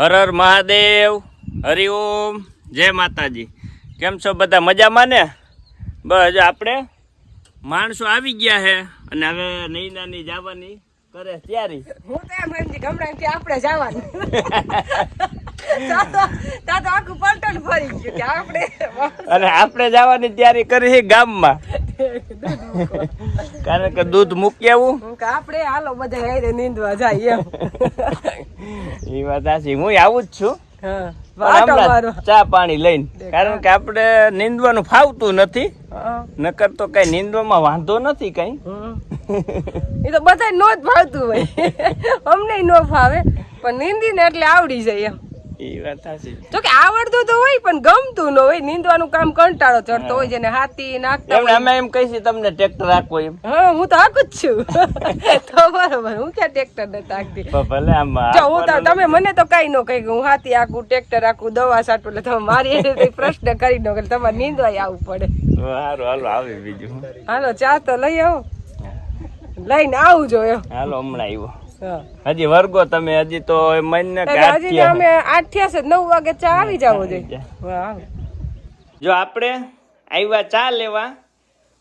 હર હર મહાદેવ હરિઓમ જય માતાજી. કેમ છો બધા? મજામાં ને? બસ આપણે માણસો આવી ગયા છે અને હવે નૈનાની જવાની કરે તૈયારી. હું તો એમ સમજી ગમડાથી આપણે જવાનું. આખું પલટણ ફરી ગયું કે આપણે અને આપણે જવાની તૈયારી કરી છે ગામમાં. કારણ કે દૂધ મૂકી આવું. આપણે હાલો બધા હેરે નીંદવા જાય એમ. એ વાત સાચી. હું આવું જ છું. ચા પાણી લઈને. કારણ કે આપણે નીંદવાનું ફાવતું નથી. નકર તો કઈ નીંદવામાં વાંધો નથી કઈ. એ તો બધા નો જ ફાવતું હોય. અમને નો ફાવે. પણ નીંદીને એટલે આવડી જાય એમ. એ વાત સાચી. જો કે આવડતું તો હોય પણ ગમતું ન હોય. નીંદવાનું કામ કંટાળો ચડતો હોય જેને હાથી નાખતા હોય. અમે એમ કહીએ તમને ટ્રેક્ટર એમ. હા હું તો હાકું જ છું. તો બરોબર હું ક્યાં ટ્રેક્ટર ને તાકતી ભલે આમ જો હું તો તમે મને તો કઈ ન કહી હું હાથી આખું ટ્રેક્ટર આખું દવા સાટું એટલે તમે મારી એને પ્રશ્ન કરી નો તમારે નીંદવાય આવવું પડે. હાલો આવી બીજું. હાલો ચા તો લઈ આવો. લઈને આવું જો હાલો હમણાં આવ્યો. હજી વર્ગો તમે હજી તો મહિને હજી અમે આઠ થયા છે નવ વાગે ચા આવી જાવ જોઈએ જો આપણે આવ્યા ચા લેવા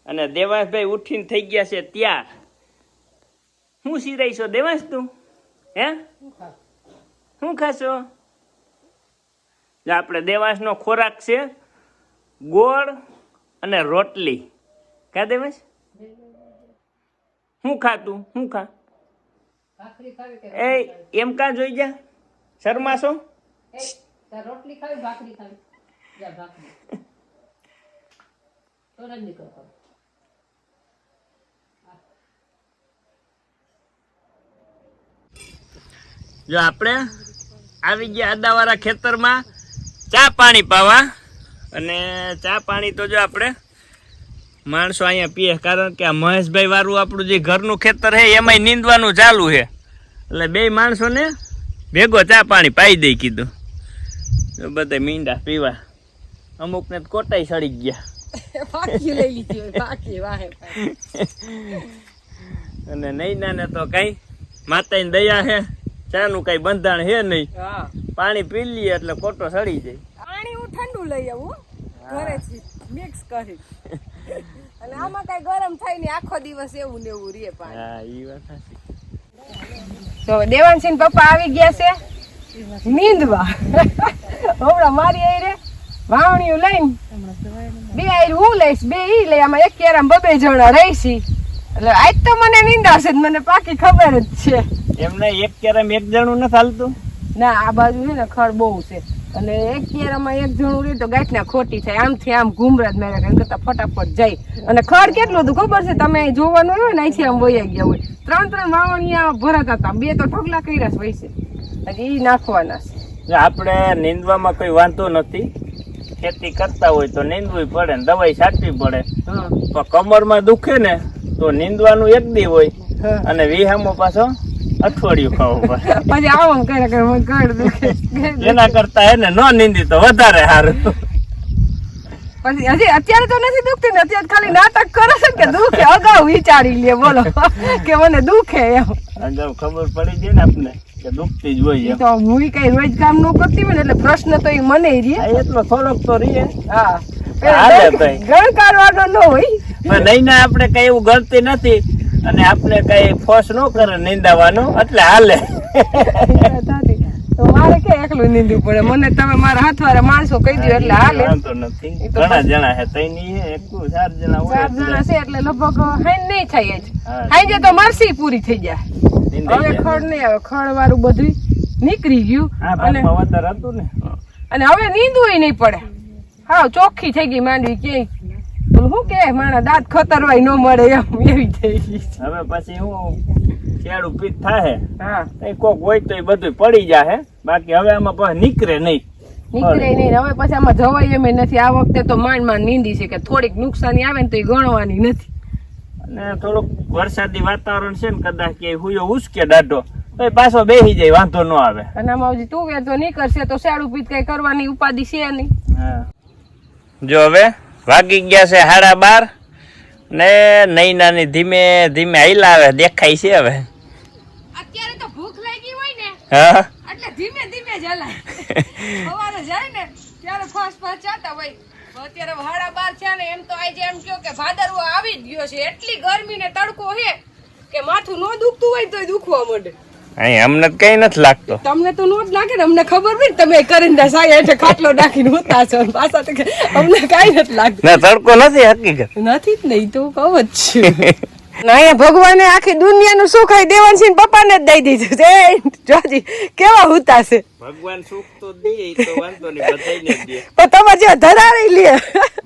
અને દેવાંશભાઈ ઉઠીને થઈ ગયા છે ત્યાં શું સિરાઈશો દેવાંશ તું? હે? શું ખાશો? જો આપણે દેવાંશનો ખોરાક છે ગોળ અને રોટલી. કા દેવાંશ? શું ખાતું શું ખા. એ એમ કા જોઈ જા. શરમાશો રોટલી ખાવી ભાખરી ખાવી? જા ભાખરી. આપણે આવી ગયા આદાવાળા ખેતરમાં ચા પાણી પાવા. અને ચા પાણી તો જો આપણે માણસો અહીંયા પીએ કારણ કે આ મહેશભાઈ વાળું આપણું જે ઘરનું ખેતર છે એમાંય નીંદવાનું ચાલુ છે. એટલે બે માણસોને ભેગો ચા પાણી પાઈ દઈ કીધું. બધા મીંડા પીવા. અમુકને કોટાઈ સડી ગયા. અને નૈના ને તો કઈ માતાની દયા છે ચાનું કઈ બંધાણ હે નહીં. પાણી પી લઈએ એટલે કોટો સડી જાય. પાણી હું ઠંડુ લઈ આવું ઘરે મિક્સ કરી. અને આમાં કઈ ગરમ થાય ને આખો દિવસ એવું ને એવું રે પાણી. હા ઈ વાત સાચી. તો દેવાનસિંહ પપ્પા આવી ગયા છે નીંદવા. હમણાં મારી આઈ રે વાવણીઓ લઈને. બે આઈ હું લઈશ બે ઈ લઈ આમાં એક કેરામ બબે જણા રહીશી. એટલે આજ તો મને નીંદાશે જ મને પાકી ખબર જ છે. એમને એક કેરામ એક જણું નથી હાલતું? ના આ બાજુ છે ને ખર બહુ છે. અને એક કેરામાં એક જણું રહે તો ગાંઠના ખોટી થાય. આમથી આમ ઘૂમરાજ મેળે એમ કરતા ફટાફટ જાય અને ખડ કેટલું હતું ખબર છે? તમે જોવાનું હોય ને અહીંથી આમ વયા ગયા હોય. ત્રણ ત્રણ વાવણીયા ભરાતા હતા. બે તો ઢગલા કર્યા છે વૈસે. હજી ઈ નાખવાના છે. આપણે નીંદવામાં કોઈ વાંધો નથી ખેતી કરતા હોય તો નીંદવી પડે ને દવાઈ છાંટવી પડે. પણ કમરમાં દુખે ને તો નીંદવાનું એક દી હોય. અને વિહામો પાછો અઠવાડિયું ખાવું પડે. પછી આવો કરે કરે મને ગળ દુખે એના કરતા એને ને ન નીંદી તો વધારે સારું. પછી હજી અત્યારે તો નથી દુખતી ને અત્યારે ખાલી નાટક કરે છે કે દુખે અગાઉ વિચારી લે બોલો. કે મને દુખે એમ. અગાઉ ખબર પડી જાય ને આપને કે દુખતી જ હોય તો હું કઈ રોજ કામ નો કરતી હોય ને એટલે પ્રશ્ન તો એ મને રે એટલો થોડોક તો રે હા. ગણકારવાનો ન હોય. પણ નહીને આપણે કઈ એવું ગણતી નથી. અને આપણે કઈ ફોર્સ ન કરે નિંદાવાનું એટલે હાલે. તો મારે કે એકલું નીંદવું પડે? મને તમે મારા હાથવાળા માણસો કહી દો એટલે હાલે. નથી. ઘણા જણા છે તઈની એકલું ચાર જણા હોય ચાર જણા છે એટલે લગભગ હાઈ નહીં થાય જ હાઈ હાઈ તો મરસી પૂરી થઈ જાય. હવે ખડ નહીં આવે ખડ વાળું બધું નીકળી ગયું. અને અને હવે નીંદવું નહીં પડે. હા ચોખ્ખી થઈ ગઈ માંડવી કે શું કે મારા દાંત ખતરવાય ન મળે એમ એવી થઈ ગઈ હવે પછી હું શિયાળું પીત થાય હા. એ કોક હોય તો એ બધું પડી જાય બાકી હવે આમાં પણ નીકળે નહીં. નીકળે નહીં. હવે પછી આમાં જવાય એમ નથી. આ વખતે તો માંડ માંડ નીંદી છે કે થોડીક નુકસાની આવે ને તો એ ગણવાની નથી. અને થોડુંક વરસાદી વાતાવરણ છે ને કદાચ કે હુયો ઉસકે દાઢો તો એ પાછો બેસી જાય વાંધો ન આવે. અને આમાં તું તું તો નીકળશે તો શાળું પીત કઈ કરવાની ઉપાધિ છે નહીં. જો હવે વાગી ગયા છે સાડા બાર ને નૈનાની ધીમે ધીમે હાઈલા આવે દેખાય છે હવે. અત્યારે તો ભૂખ લાગી હોય ને હા? એટલે ધીમે ધીમે હલાય જાય ને ત્યારે ફાસ્ટ ફાસ્ટ જાતા હોય. અત્યારે હાડા બાર છે ને એમ તો આજે એમ કયો કે ભાદરવો આવી જ ગયો છે. એટલી ગરમી ને તડકો છે કે માથું ન દુખતું હોય તોય દુખવા માંડે. અહીં અમને કઈ નથી લાગતો. તમને તો નોટ લાગે ને અમને ખબર હોય ને તમે કરીને સાયા એટલે ખાટલો નાખીને હોતા છો. પાછા તો અમને કઈ નથી લાગતું. ના તડકો નથી હકીકત. નથી જ નહીં તો કહું જ છું. અહીંયા ભગવાને આખી દુનિયાનું સુખ અહીં દેવાનસિંહ પપ્પાને જ દઈ દીધું છે. એ જોજી કેવા હુતા છે? ભગવાન સુખ તો દે તો વાંધો નહીં બધાને દે. પણ તમે જે ધરાવી લે.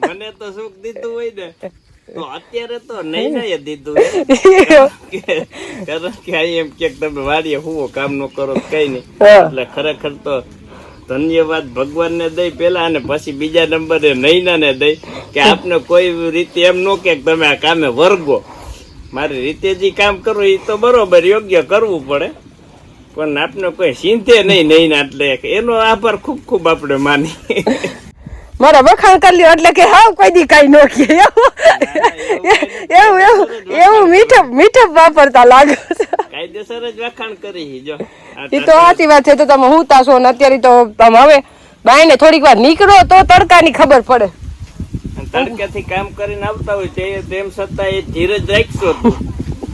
મને તો સુખ દીધું હોય ને. તો અત્યારે તો નહીં નહીં દીધું કારણ કે અહીં એમ કે તમે વાડીએ હુવો કામ નો કરો કઈ નહીં. એટલે ખરેખર તો ધન્યવાદ ભગવાનને દઈ પેલા અને પછી બીજા નંબરે નૈનાને દઈ કે આપને કોઈ રીતે એમ નો કે તમે આ કામે વર્ગો. મારી રીતે જે કામ કરો એ તો બરોબર યોગ્ય કરવું પડે. પણ આપને કોઈ ચિંતે નહીં નહીં એટલે એનો આભાર ખૂબ ખૂબ આપણે માની મારા વખાણ કરી લ્યો એટલે કે હા કોઈ દી કઈ નો કે એવું એવું એવું મીઠપ મીઠપ વાપરતા લાગે. કાયદેસર જ વખાણ કરી જો. એ તો સાચી વાત છે તો તમે હું તાશો ને અત્યારે તો તમે હવે બાઈને થોડીક વાર નીકળો તો તડકાની ખબર પડે. તડકેથી કામ કરીને આવતા હોય છે તેમ છતાં એ ધીરજ રાખશો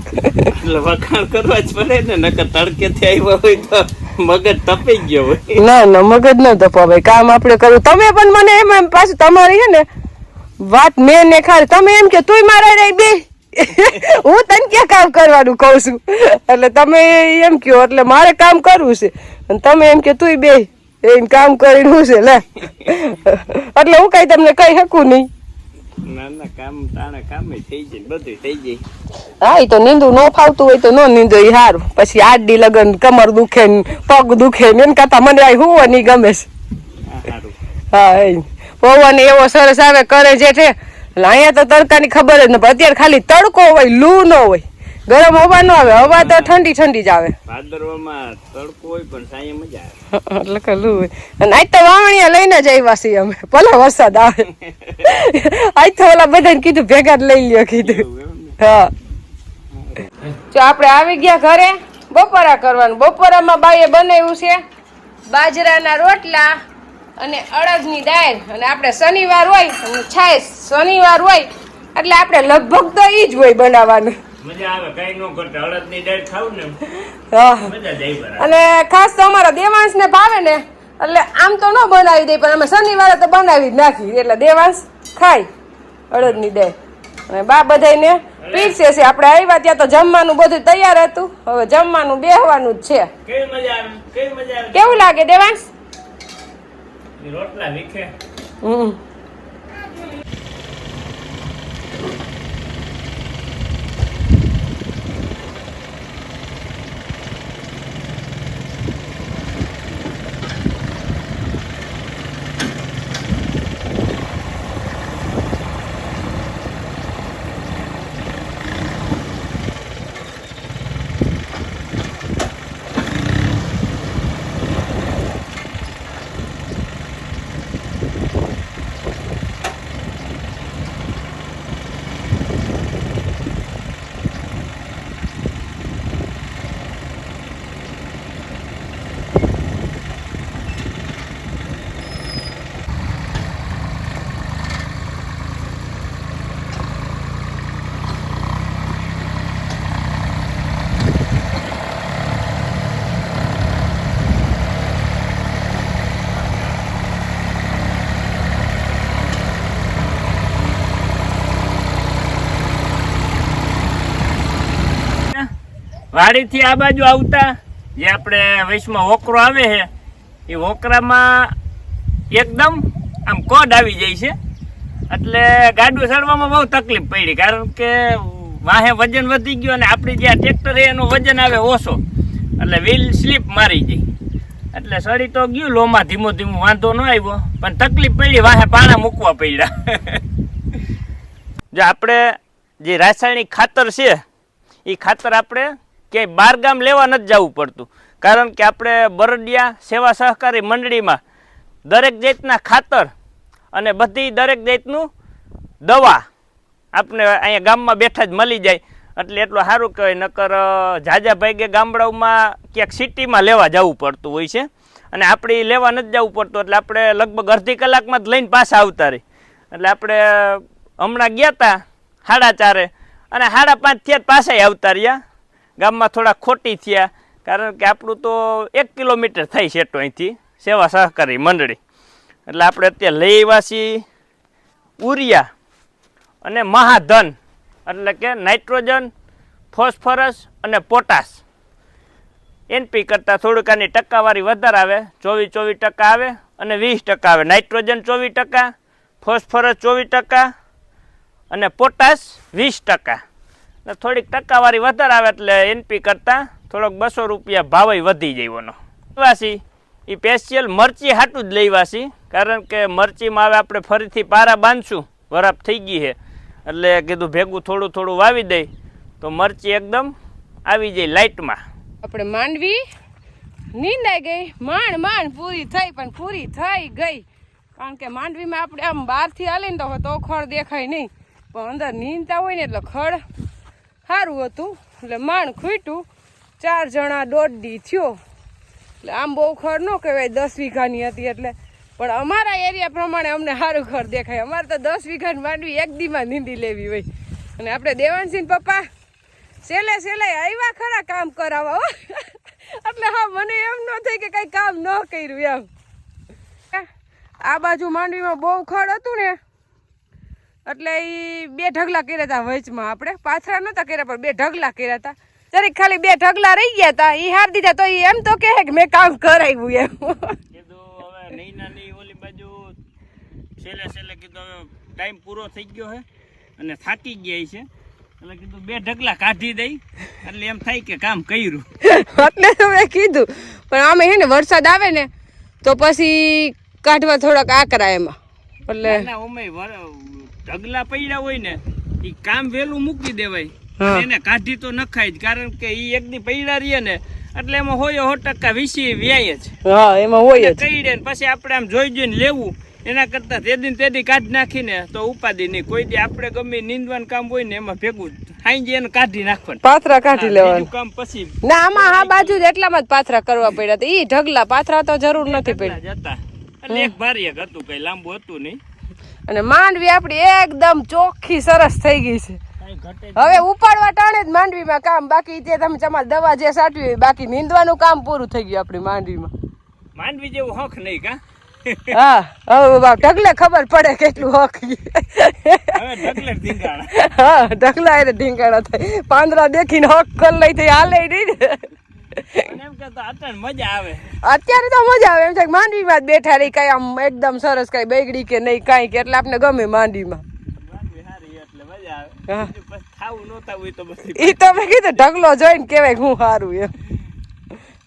એટલે વખાણ કરવા જ પડે ને નકર તડકેથી આવ્યા હોય તો. મગજ તપી ગયો ના ના, મગજ ન તપાવે કામ આપણે કરવું. તમે પણ મને એમ એમ પાછું તમારી છે ને, વાત મેં ને ખાલી તમે એમ કે, તુંય મારા રહી બે. હું તને ક્યાં કામ કરવાનું કહું છું? એટલે તમે એમ કયો એટલે મારે કામ કરવું છે. અને તમે એમ કે, તુંય બે. એમ કામ કરીને હું છે, લે. એટલે હું કઈ તમને કઈ શકું નહીં. ના ના કામ તાણે કામે થઈ જાય બધું થઈ જાય. હા એ તો નીંદું ન ફાવતું હોય તો ન નીંદો એ સારું પછી આડી લગન કમર દુખે ને પગ દુખે ને કરતા મને આ હું નહીં ગમે છે. હા એ પવન એવો સરસ આવે કરે જે છે. અહીંયા તો તડકાની ખબર જ ન અત્યારે ખાલી તડકો હોય લૂ નો હોય. ગરમ હવા ન આવે હવા તો ઠંડી ઠંડી જ આવે. ભાદરવામાં તડકો હોય પણ સાંજે મજા આવે. એટલે કે હોય. અને આજ તો વાવણીયા લઈને જ આવ્યા છીએ અમે. ભલે વરસાદ આવે. આજ તો ઓલા બધાને કીધું ભેગા જ લઈ લ્યો કીધું? હા. જો આપણે આવી ગયા ઘરે બપોરા કરવાનું. બપોરામાં બાઈએ બનાવ્યું છે બાજરાના રોટલા અને અડદની દાળ. અને આપણે શનિવાર હોય અને છાશ શનિવાર હોય એટલે આપણે લગભગ તો એ જ હોય બનાવવાનું. નો ને અને ખાસ તો અમારા દેવાંશ ને ભાવે ને એટલે આમ તો ન બનાવી દે પણ અમે શનિવારે તો બનાવી નાખી એટલે દેવાંશ ખાય અડદની દાળ. અને બા બધાને પીરસે છે. આપણે આવ્યા ત્યાં તો જમવાનું બધું તૈયાર હતું. હવે જમવાનું બેહવાનું જ છે. કેવું લાગે દેવાંશ? રોટલા વીખે. હમ. વાડીથી આ બાજુ આવતા, જે આપણે વૈશમાં વોકરો આવે છે, એ વોકરામાં એકદમ આમ કોડ આવી જાય છે. એટલે ગાડું ચડવામાં બહુ તકલીફ પડી, કારણ કે વાહે વજન વધી ગયું અને આપણી જે આ ટ્રેક્ટર એનું વજન આવે ઓછો. એટલે વ્હીલ સ્લીપ મારી જાય એટલે સડી તો ગયું લોમાં ધીમો ધીમો, વાંધો ન આવ્યો, પણ તકલીફ પડી, વાહે પાણા મૂકવા પડ્યા. જો આપણે જે રાસાયણિક ખાતર છે એ ખાતર આપણે ક્યાંય બાર ગામ લેવા નથી જવું પડતું. કારણ કે આપણે બરડિયા સેવા સહકારી મંડળીમાં દરેક જાતના ખાતર અને બધી દરેક જાતનું દવા આપણે અહીંયા ગામમાં બેઠા જ મળી જાય. એટલે એટલું સારું કહેવાય. નકર ઝાઝા ભાગે ગામડાઓમાં ક્યાંક સિટીમાં લેવા જવું પડતું હોય છે. અને આપણે લેવા નથી જવું પડતું. એટલે આપણે લગભગ અડધી કલાકમાં જ લઈને પાછા આવતા રહી એટલે આપણે હમણાં ગયા હતા સાડા ચારે. અને સાડા પાંચ થયા પાછા આવતા રહ્યા. ગામમાં થોડા ખોટી થયા, કારણ કે આપણું તો એક કિલોમીટર થઈ છે અહીંથી સેવા સહકારી મંડળી. એટલે આપણે અત્યારે આવ્યા ઉરિયા અને મહાધન, એટલે કે નાઇટ્રોજન, ફોસ્ફરસ અને પોટાશ. એનપી કરતાં થોડુંક આની ટકાવારી વધારે આવે, ચોવીસ ચોવીસ ટકા આવે અને વીસ ટકા આવે. નાઇટ્રોજન ચોવીસ ટકા, ફોસ્ફરસ ચોવીસ ટકા અને પોટાશ વીસ ટકા. એટલે થોડીક ટકાવારી વધારે આવે એટલે એનપી કરતાં થોડોક બસો રૂપિયા ભાવય વધી જઈવાનો લેવાસી એ સ્પેશિયલ મરચી હાટું જ લેવાસી કારણ કે મરચીમાં હવે આપણે ફરીથી પારા બાંધશું. વરાપ થઈ ગઈ છે. એટલે કીધું ભેગું થોડું થોડું વાવી દઈ. તો મરચી એકદમ આવી જાય લાઇટમાં આપણે માંડવી. નીંદાઈ ગઈ. માંડ માંડ, પૂરી થઈ, પણ પૂરી થઈ ગઈ. કારણ કે માંડવીમાં આપણે આમ બહારથી હાલીને તો ખડ દેખાય નહીં. પણ અંદર નીંદતા હોય ને એટલે ખડ સારું હતું. એટલે માંડ ખૂટ્યું. ચાર જણા દોઢ દી થયો. એટલે આમ બહુ ખડ ન કહેવાય, દસ વીઘાની હતી એટલે. પણ અમારા એરિયા પ્રમાણે અમને સારું ખડ દેખાય. અમારે તો દસ વીઘાની માંડવી એક દીમાં નીંદી લેવી હોય. અને આપણે દેવાનસિંહ પપ્પા સેલે સેલે આવ્યા ખરા કામ કરાવવા, હો. એટલે હા, મને એમ ન થઈ કે કંઈ કામ ન કર્યું એમ. આ બાજુ માંડવીમાં બહુ ખડ હતું ને એટલે એ બે ઢગલા કર્યા હતા વચમાં આપણે. પાથરા નહોતા કર્યા પણ બે ઢગલા કર્યા હતા જરીક ખાલી બે ઢગલા રહી ગયા હતા એ હાર દીધા તો એમ તો કહે કે મેં કામ કરાવ્યું એમ. કીધું હવે નહીં નહીં ઓલી બાજુ છેલ્લે છેલ્લે કીધું હવે ટાઈમ પૂરો થઈ ગયો છે અને થાકી ગયા છે. એટલે કીધું બે ઢગલા કાઢી દઈ. એટલે એમ થાય કે કામ કર્યું. એટલે તો મેં કીધું પણ આમે હે ને વરસાદ આવે ને તો પછી કાઢવા થોડાક આકરા એમાં. એટલે ઢગલા પડ્યા હોય ને એ કામ વહેલું મૂકી દેવાય. એને કાઢી તો નખાય જ કારણ કે એ એક દી પડ્યા રહીએ ને એટલે એમાં હોય સો ટકા વીસી વ્યાય જ. હા એમાં હોય કહી દે પછી આપણે આમ જોઈ જોઈને લેવું એના કરતા તેદી ને તેદી કાઢી નાખીને તો ઉપાધિ નહીં. કોઈ દી આપણે ગમે નીંદવાનું કામ હોય ને એમાં ભેગું ખાઈ એને કાઢી નાખવાનું. પાથરા કાઢી લેવાનું. કામ પછી ના આમાં આ બાજુ જ એટલામાં જ પાથરા કરવા પડ્યા હતા. ઈ ઢગલા પાથરા તો જરૂર નથી પડ્યા. જતા એટલે એક ભારી એક હતું કઈ લાંબુ હતું નહીં. અને માંડવી આપણી એકદમ ચોખ્ખી સરસ થઈ ગઈ છે. હવે ઉપાડવા ટાણે જ માંડવીમાં કામ બાકી તે તમે તમારે દવા જે સાટવી હોય બાકી નીંદવાનું કામ પૂરું થઈ ગયું આપણી માંડવીમાં. માંડવી જેવું હોખ નહીં કા? હા હવે ઢગલે ખબર પડે કેટલું ધીંગાણા હા ઢગલા એને ઢીંગાણા. થાય. પાંદડા દેખીને હોક કર લઈ થઈ હાલે નહીં ને કે તો અટાણ મજા આવે. અત્યારે તો મજા આવે. એમ છે કે માંડવીમાં જ બેઠા રહી કઈ આમ એકદમ સરસ કઈ બગડી કે નહીં કાંઈ કે એટલે આપણે ગમે માંડવીમાં. એ તો ઈ તો મેં કીધું ઢગલો જોઈને કેવાય હું સારું એમ.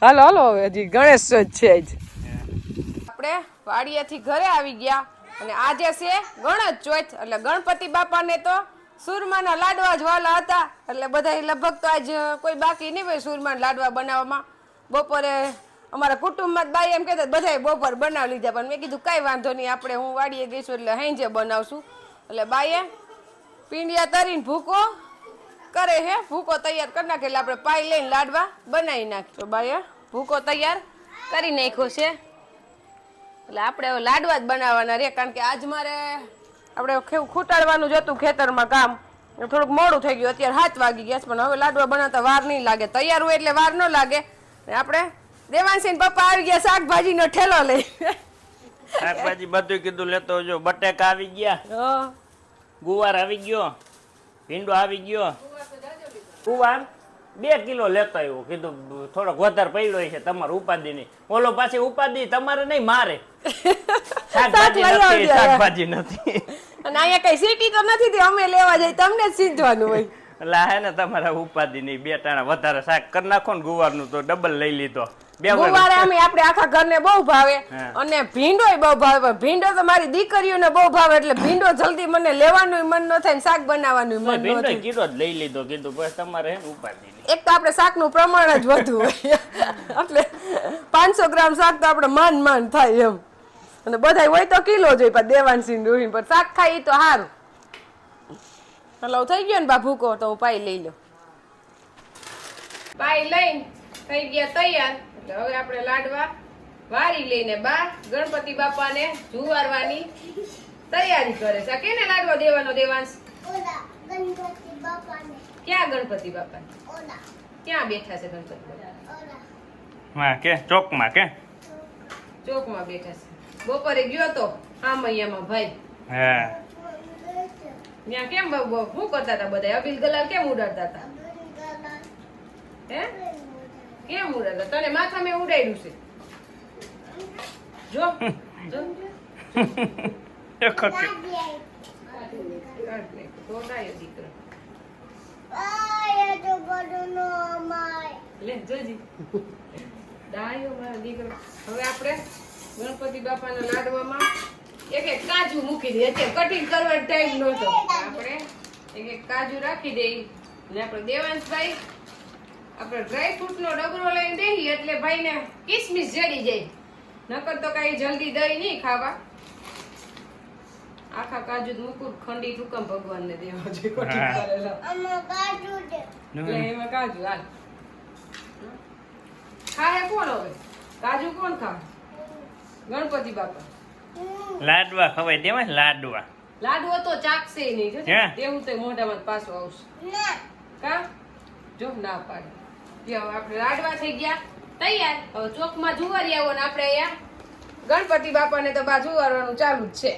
હાલો હાલો હવે હજી ગણેશ ચોથ છે જ આપણે વાડિયાથી ઘરે આવી ગયા અને આજે છે ગણેશ ચોથ. એટલે ગણપતિ બાપાને તો સુરમાના લાડવા જ વાલા હતા. એટલે બધા લગભગ તો આજ કોઈ બાકી નહીં હોય સુરમાના લાડવા બનાવવામાં. બપોરે અમારા કુટુંબમાં જ બાઈ એમ કહેતા બધાએ બપોર બનાવી લીધા. પણ મેં કીધું, કાંઈ વાંધો નહીં, આપણે હું વાડીએ ગઈશું એટલે હાંજે બનાવશું. એટલે બાઈએ પીંડિયા તરીને ભૂકો કરે હે, ભૂકો તૈયાર કરી નાખે. એટલે આપણે પાઈ લઈને લાડવા બનાવી નાખી તો બાઈએ ભૂકો તૈયાર કરી નાખ્યો છે. એટલે આપણે લાડવા જ બનાવવાના રે કારણ કે આજ મારે આપણે ખેવ ખૂટાડવાનું જ હતું ખેતરમાં કામ. થોડુંક મોડું થઈ ગયું. અત્યારે હાથ વાગી ગયા પણ હવે લાડવા બનાવતા વાર નહીં લાગે. તૈયાર હોય એટલે વાર ન લાગે. આપણે દેવાંશી પપ્પા આવી ગયા શાકભાજીનો ઠેલો લઈ. શાકભાજી બધું કીધું લેતો જો. બટેકા આવી ગયા. ગુવાર આવી ગયો. ભીંડો આવી ગયો. ગુવાર? બે કિલો લેતો આવ્યો. કીધું થોડોક વધારે પડ્યો છે તમારે ઉપાધિ નહીં. ઓલો પાછી ઉપાધિ તમારે નહીં મારે. શાકભાજી નથી શાકભાજી નથી. અને અહીંયા કઈ સીટી તો નથી અમે લેવા જઈએ તમને જ સીધવાનું હોય. એટલે હે ને તમારા ઉપાધિ નહીં બે ટાણા વધારે શાક કરી નાખો ને ગુવારનું તો ડબલ લઈ લીધો. બે ગુવારે અમે આપણે આખા ઘરને બહુ ભાવે. અને ભીંડોય બહુ ભાવે ભીંડો તો મારી દીકરીઓને બહુ ભાવે એટલે ભીંડો જલ્દી મને લેવાનું મન ન થાય શાક બનાવવાનું મન ન થાય. કીધો જ લઈ લીધો. કીધું બસ તમારે ઉપાધિ એક તો આપણે શાકનું પ્રમાણ જ વધુ હોય. એટલે પાંચસો ગ્રામ શાક તો આપણે માન માન થાય એમ. અને બધા હોય તો કિલો જોઈ પણ દેવાનસિંહ ડોહીને પણ શાક ખાય તો સારું હલો થઈ ગયો ને બા ભૂકો તો હું પાઈ લઈ લો પાઈ લઈને થઈ ગયા તૈયાર. એટલે હવે આપણે લાડવા વારી લઈને બા ગણપતિ બાપાને જુવારવાની તૈયારી કરે છે. કેને લાડવા દેવાનો દેવાંશ? ક્યાં ગણપતિ બાપા ક્યાં બેઠા છે ગણપતિ બાપા? કે ચોકમાં કે? ચોકમાં બેઠા છે. બપોરે ગયો તો આમૈયામાં ભાઈ. હા. ત્યાં કેમ શું કરતા હતા બધા? અબીલ ગલાલ કેમ ઉડાડતા હતા? હે? કેમ ઉડાડતા? તને માથા મેં ઉડાડ્યું છે? જો જો. એક વખત. કાઢ હવે આપણે ગણપતિ બાપાના લાડવામાં એક એક કાજુ મૂકી દઈએ. અત્યારે કટિંગ કરવાનો ટાઈમ નહોતો. આપણે એક કાજુ રાખી દઈએ. ને આપણે દેવાંશભાઈ આપણે ડ્રાય ફ્રૂટનો ડબરો લઈને દઈએ એટલે ભાઈને કિસમિસ જડી જાય. નકર તો કાંઈ જલ્દી દઈ નહીં ખાવા. આખા કાજુ મુકુટ ખંડી ઠુકમ ભગવાન ને દેવા એટલે એમાં કાજુ હાલ. ખાય કોણ હવે? કાજુ કોણ ખા ગણપતિ બાપા. લાડવા ખવાય દેવા લાડવા. લાડવો તો ચાકશે નહીં જો હે? તો મોઢામાં પાછો આવશે. કા? જો ના પાડે. આપણે લાડવા થઈ ગયા. તૈયાર. હવે ચોકમાં જુવારી આવો ને આપણે અહીંયા. ગણપતિ બાપાને તો બા જુવારવાનું ચાલુ જ છે.